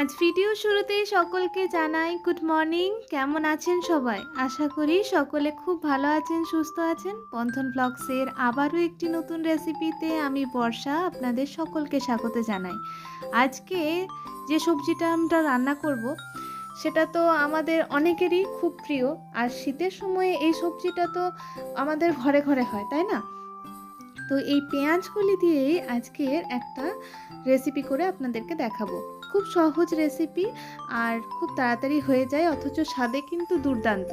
আজ ভিডিও শুরুতেই সকলকে জানাই গুড মর্নিং কেমন আছেন সবাই? আশা করি সকলে খুব ভালো আছেন, সুস্থ আছেন। বন্ধন ব্লগসের আবারও একটি নতুন রেসিপিতে আমি বর্ষা আপনাদের সকলকে স্বাগত জানাই। আজকে যে সবজিটা আমরা রান্না করব, সেটা তো আমাদের অনেকেরই খুব প্রিয়। আর শীতের সময়ে এই সবজিটা তো আমাদের ঘরে ঘরে হয়, তাই না? তো এই পেঁয়াজগুলি দিয়েই আজকের একটা রেসিপি করে আপনাদেরকে দেখাবো। খুব সহজ রেসিপি আর খুব তাড়াতাড়ি হয়ে যায়, অথচ স্বাদে কিন্তু দুর্দান্ত।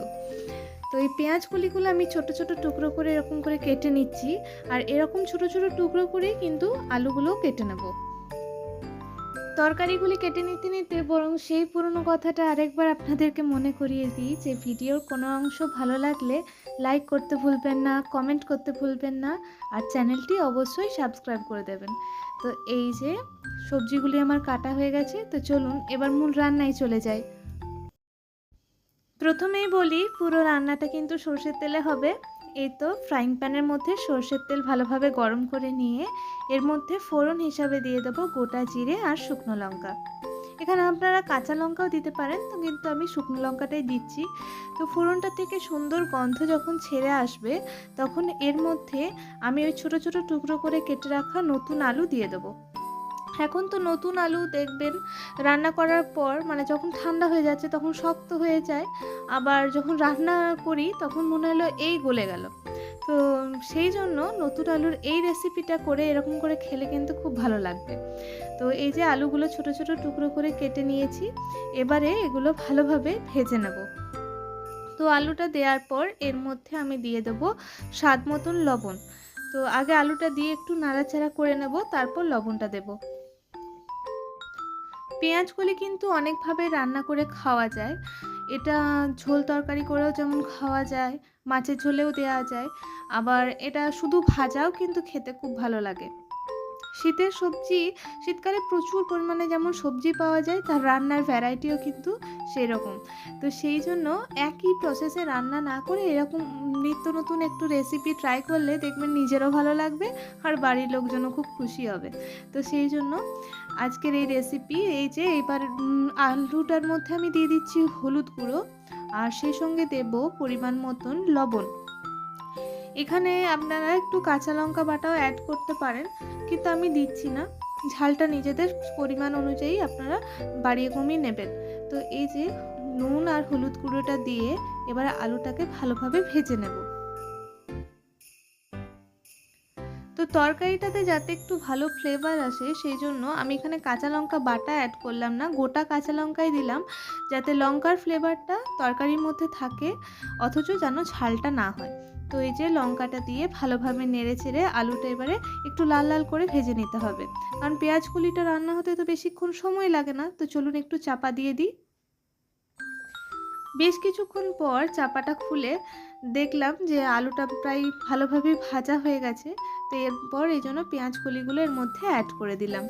তো এই পেঁয়াজ কুলিগুলো আমি ছোট ছোট টুকরো করে এরকম করে কেটে নিচ্ছি, আর এরকম ছোট ছোট টুকরো করেই কিন্তু আলুগুলোও কেটে নেব। তরকারিগুলি কেটে নিতে নিতে বরং সেই পুরনো কথাটা আরেকবার আপনাদেরকে মনে করিয়ে দিই যে ভিডিওর কোনো অংশ ভালো লাগলে লাইক করতে ভুলবেন না, কমেন্ট করতে ভুলবেন না আর চ্যানেলটি অবশ্যই সাবস্ক্রাইব করে দেবেন। তো এই যে সবজিগুলি আমার কাটা হয়ে গেছে, তো চলুন এবার মূল রান্নায় চলে যাই। প্রথমেই বলি পুরো রান্নাটা কিন্তু সর্ষের তেলে হবে। এই তো ফ্রাইং প্যানের মধ্যে সর্ষের তেল ভালোভাবে গরম করে নিয়ে এর মধ্যে ফোড়ন হিসাবে দিয়ে দেবো গোটা জিরে আর শুকনো লঙ্কা। এখানে আপনারা কাঁচা লঙ্কাও দিতে পারেন, তো কিন্তু আমি শুকনো লঙ্কাটাই দিচ্ছি। তো ফোড়নটা থেকে সুন্দর গন্ধ যখন ছেড়ে আসবে, তখন এর মধ্যে আমি ওই ছোট ছোট টুকরো করে কেটে রাখা নতুন আলু দিয়ে দেবো। এখন তো নতুন আলু দেখবেন, রান্না করার পর মানে যখন ঠান্ডা হয়ে যাচ্ছে তখন শক্ত হয়ে যায়, আবার যখন রান্না করি তখন মনে হলো এই গলে গেল। তো সেই জন্য নতুন আলুর এই রেসিপিটা করে এরকম করে খেলে কিন্তু খুব ভালো লাগবে। তো এই যে আলুগুলো ছোট ছোট টুকরো করে কেটে নিয়েছি, এবারে এগুলো ভালোভাবে ভেজে নেব। তো আলুটা দেওয়ার পর এর মধ্যে আমি দিয়ে দেবো স্বাদ মতন লবণ। তো আগে আলুটা দিয়ে একটু নাড়াচাড়া করে নেব, তারপর লবণটা দেবো। পেঁয়াজগুলি কিন্তু অনেকভাবে রান্না করে খাওয়া যায়। এটা ঝোল তরকারি করেও যেমন খাওয়া যায়, মাছের ঝোলেও দেওয়া যায়। আবার এটা শুধু ভাজাও কিন্তু খেতে খুব ভালো লাগে। শীতের সবজি, শীতকালে প্রচুর পরিমাণে যেমন সবজি পাওয়া যায়, তার রান্নার ভ্যারাইটিও কিন্তু সেই রকম তো সেই জন্য একই প্রসেসে রান্না না করে এরকম নিত্য নতুন একটু রেসিপি ট্রাই করলে দেখবেন নিজেরও ভালো লাগবে, আর বাড়ির লোকজনও খুব খুশি হবে। তো সেই জন্য আজকের এই রেসিপি এই যে এবার আলুটার মধ্যে আমি দিয়ে দিচ্ছি হলুদ গুঁড়ো আর সেই সঙ্গে দেব পরিমাণ মতন লবণ। এখানে আপনারা একটু কাঁচা লঙ্কা বাটাও অ্যাড করতে পারেন, কিন্তু আমি দিচ্ছি না। ঝালটা নিজেদের পরিমাণ অনুযায়ী আপনারা বাড়িয়ে কমিয়ে নেবেন। তো এই যে নুন আর হলুদ গুঁড়োটা দিয়ে এবার আলুটাকে ভালোভাবে ভেজে নেব। তো তরকারিটাতে যাতে একটু ভালো ফ্লেভার আসে সেই জন্য আমি এখানে কাঁচা লঙ্কা বাটা অ্যাড করলাম না। গোটা কাঁচা লঙ্কাই দিলাম, যাতে লঙ্কার ফ্লেভারটা তরকারির মধ্যে থাকে, অথচ যেন ঝালটা না হয়। তো এই যে লঙ্কাটা দিয়ে ভালোভাবে নেড়ে চেড়ে আলুটা এবারে একটু লাল লাল করে ভেজে নিতে হবে। কারণ পেঁয়াজ কুলিটা রান্না হতে তো বেশিক্ষণ সময় লাগে না, তো চলুন একটু চাপা দিয়ে দিই। বেশ কিছুক্ষণ পর চাপাটা খুলে দেখলাম যে আলুটা প্রায় ভালোভাবে ভাজা হয়ে গেছে, তো এরপর এই জন্য পেঁয়াজ কলিগুলো এর মধ্যে অ্যাড করে দিলাম।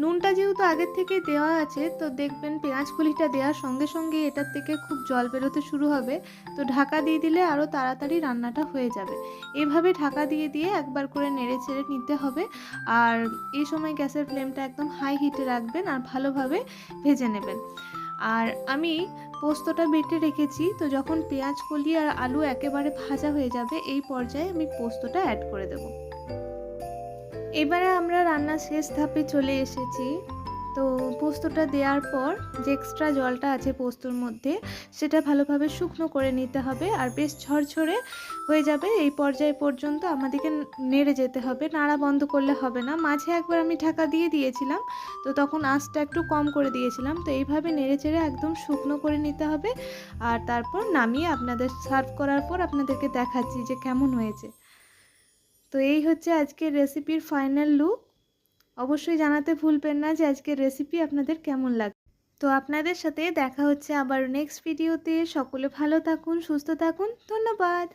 নুনটা যেহেতু আগের থেকে দেওয়া আছে, তো দেখবেন পেঁয়াজ কলিটা দেওয়ার সঙ্গে সঙ্গে এটার থেকে খুব জল বেরোতে শুরু হবে, তো ঢাকা দিয়ে দিলে আরও তাড়াতাড়ি রান্নাটা হয়ে যাবে। এভাবে ঢাকা দিয়ে দিয়ে একবার করে নেড়ে চেড়ে নিতে হবে, আর এই সময় গ্যাসের ফ্লেমটা একদম হাই হিটে রাখবেন আর ভালোভাবে ভেজে নেবেন। আর আমি পোস্তটা বেটে রেখেছি, তো যখন পেঁয়াজ, কলি আর আলু একেবারে ভাজা হয়ে যাবে, এই পর্যায়ে আমি পোস্তটা অ্যাড করে দেব। এবারে আমরা রান্নার শেষ ধাপে চলে এসেছি। তো পোস্তটা দেওয়ার পর যে এক্সট্রা জলটা আছে পোস্তর মধ্যে, সেটা ভালোভাবে শুকনো করে নিতে হবে আর বেশ ঝরঝরে হয়ে যাবে এই পর্যায়ে পর্যন্ত আমাদেরকে নেড়ে যেতে হবে। নাড়া বন্ধ করলে হবে না। মাঝে একবার আমি ঢাকা দিয়ে দিয়েছিলাম, তো তখন আঁচটা একটু কম করে দিয়েছিলাম। তো এইভাবে নেড়ে চেড়ে একদম শুকনো করে নিতে হবে আর তারপর নামিয়ে আপনাদের সার্ভ করার পর আপনাদেরকে দেখাচ্ছি যে কেমন হয়েছে। তো এই হচ্ছে আজকের রেসিপির ফাইনাল লুক। অবশ্যই জানাতে ভুলবেন না যে আজকের রেসিপি আপনাদের কেমন লাগে তো আপনাদের সাথে দেখা হচ্ছে আবার নেক্সট ভিডিওতে সকলে ভালো থাকুন, সুস্থ থাকুন। ধন্যবাদ।